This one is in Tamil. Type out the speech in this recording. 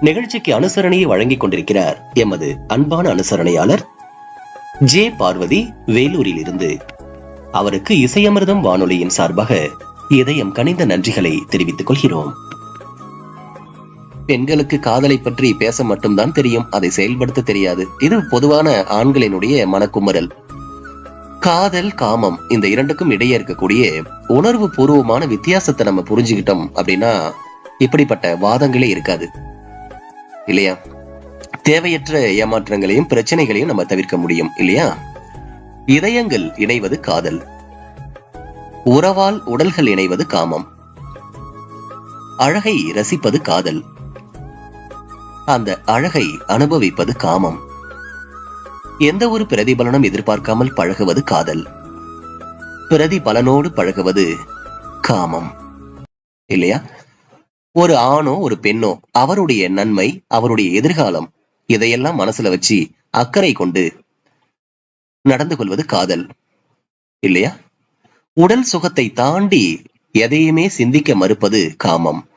நிகழ்ச்சிக்கு அனுசரணையை வழங்கிக் கொண்டிருக்கிறார் எமது அன்பான அனுசரணையாளர் ஜே பார்வதி வேலூரில் இருந்து அவருக்கு இசையமிர்தம் வானொலியின் சார்பாக இதயம் கனிந்த நன்றிகளை தெரிவித்துக் கொள்கிறோம். பெண்களுக்கு காதலை பற்றி பேச மட்டும்தான் தெரியும் அதை செயல்படுத்த தெரியாது. இது பொதுவான ஆண்களினுடைய மனக்குமரல் காதல் காமம் இந்த இரண்டுக்கும் இடையே இருக்கக்கூடிய உணர்வு பூர்வமான வித்தியாசத்தை நம்ம புரிஞ்சுக்கிட்டோம் அப்படின்னா இப்படிப்பட்ட வாதங்களே இருக்காது. இல்லையா? தேவையற்ற ஏமாற்றங்களையும் பிரச்சனைகளையும் நம்ம தவிர்க்க முடியும் இல்லையா? இதயங்கள் இணைவது காதல். உறவால் உடல்கள் இணைவது காமம். அழகை ரசிப்பது காதல். அந்த அழகை அனுபவிப்பது காமம். எந்த ஒரு பிரதிபலனும் எதிர்பார்க்காமல் பழகுவது காதல். பிரதிபலனோடு பழகுவது காமம். இல்லையா? ஒரு ஆணோ ஒரு பெண்ணோ அவருடைய நன்மை அவருடைய எதிர்காலம் இதையெல்லாம் மனசுல வச்சு அக்கறை கொண்டு நடந்து கொள்வது காதல். இல்லையா? உடல் சுகத்தை தாண்டி எதையுமே சிந்திக்க மறுப்பது காமம்.